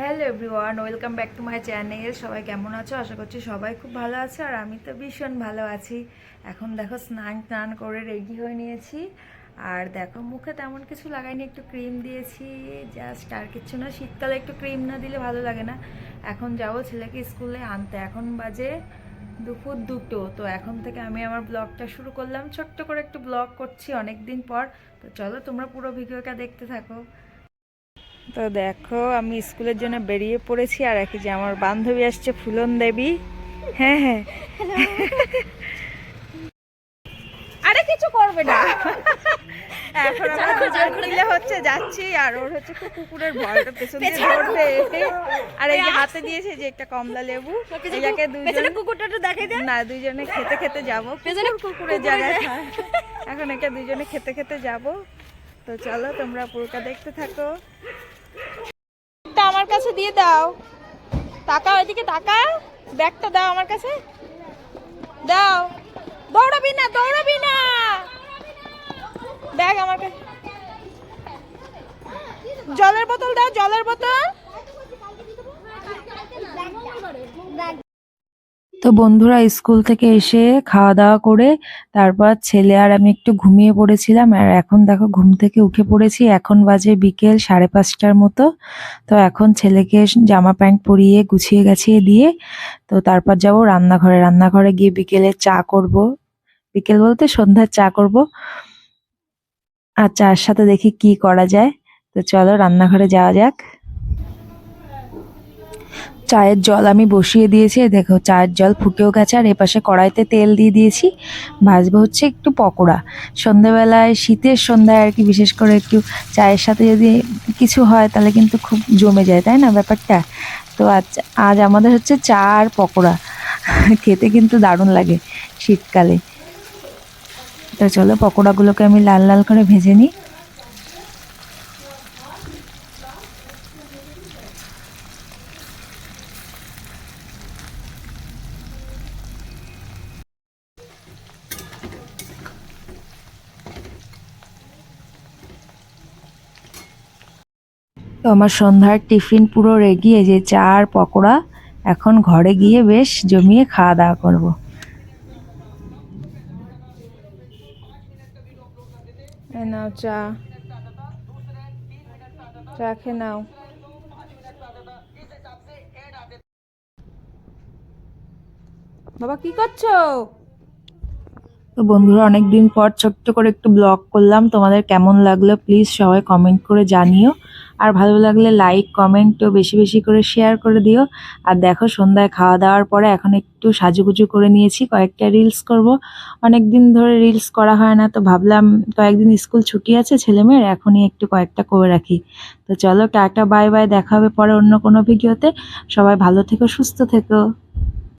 Hello everyone welcome back to my channel সবাই কেমন আছো? আশা করছি সবাই খুব ভালো আছে আর আমি তো ভীষণ ভালো আছি। এখন দেখো স্নান টান করে রেডি হয়ে নিয়েছি। আর দেখো মুখে তেমন কিছু লাগাইনি, একটু ক্রিম দিয়েছি। জাস্ট আর কিছু না, শীতকালে একটু ক্রিম না দিলে ভালো লাগে না। এখন যাব ছেলেকে স্কুলে আনতে। এখন বাজে দুপুর দুটো, তো এখন থেকে আমি আমার ব্লগটা শুরু করলাম। ছোট্ট করে একটু ব্লগ করছি অনেক দিন পর। তো চলো তোমরা পুরো ভিডিওটা দেখতে থাকো। তো দেখো আমি স্কুলের জন্য বেরিয়ে পড়েছি আর একই যে আমার বান্ধবী আসছে ফুলন দেবী। হ্যাঁ হ্যাঁ। আরে কিছু করবে না। এখন আমরা দুজন মিলে হচ্ছে যাচ্ছি আর ওর হচ্ছে খুব কুকুরের ভয়টা পেছন দিয়ে আর এই যে হাতে দিয়েছে যে একটা কমলা লেবু এটাকে দুজন কুকুরটা একটু দেখাই দে। না দুজনে খেতে খেতে যাব। পেছনে কুকুরের জায়গায়। এখন একটা দুজনে খেতে খেতে যাব। তো চলো তোমরা পুরোটা দেখতে থাকো। তা কাছে দিয়ে দাও। টাকা ওইদিকে টাকা ব্যাগটা দাও আমার কাছে। দাও। দৌড়াবি না দৌড়াবি না। ব্যাগ আমার কাছে। জলের বোতল দাও, জলের বোতল। তো বন্ধুরা স্কুল থেকে এসে খাওয়া দাওয়া করে তারপর ছেলে আর আমি একটু ঘুমিয়ে পড়েছিলাম আর এখন দেখো ঘুম থেকে উঠে পড়েছি। এখন বাজে বিকেল সাড়ে পাঁচটার মতো। তো এখন ছেলেকে জামা প্যান্ট পরিয়ে গুছিয়ে গাছিয়ে দিয়ে তো তারপর যাব রান্নাঘরে। রান্নাঘরে গিয়ে বিকেলে চা করব। বিকেল বলতে সন্ধ্যার চা করব। আর চার সাথে দেখি কি করা যায়। তো চলো রান্নাঘরে যাওয়া যাক। চায়ের জল আমি বসিয়ে দিয়েছি। দেখো, চায়ের জল ফুটেও গেছে আর এপাশে কড়াইতে তেল দিয়ে দিয়েছি। ভাজবো হচ্ছে একটু পকোড়া। সন্ধ্যাবেলায় শীতের সন্ধ্যায় আর কি, বিশেষ করে একটু চায়ের সাথে যদি কিছু হয়, তাহলে কিন্তু খুব জমে যায়, তাই না ব্যাপারটা? তো আজ আজ আমাদের হচ্ছে চা আর পকোড়া। খেতে কিন্তু দারুণ লাগে শীতকালে। তো চলো পকোড়াগুলোকে আমি লাল লাল করে ভেজে নিই। তো আমার সন্ধ্যার টিফিন পুরো এই যে চা আর পকোড়া এখন ঘরে গিয়ে বেশ জমিয়ে খাওয়া দাওয়া করব। নাও চা। চা খেয়ে নাও। বাবা কি করছ? তো বন্ধুরা অনেকদিন পর ছোট্ট করে একটু ব্লগ করলাম। তোমাদের কেমন লাগল প্লিজ সবাই কমেন্ট করে জানিও। আর ভালো লাগলে লাইক কমেন্ট কমেন্টও বেশি বেশি করে শেয়ার করে দিও। আর দেখো সন্ধ্যায় খাওয়া দাওয়ার পরে এখন একটু সাজুগুজু করে নিয়েছি, কয়েকটা রিলস করব। অনেক দিন ধরে রিলস করা হয় না, তো ভাবলাম কয়েকদিন স্কুল ছুটি আছে ছেলেমেয়ের, এখনই একটু কয়েকটা করে রাখি। তো চলো টাটা বাই বাই দেখা হবে পরে অন্য কোনো ভিডিওতে সবাই ভালো থেকো, সুস্থ থেকো।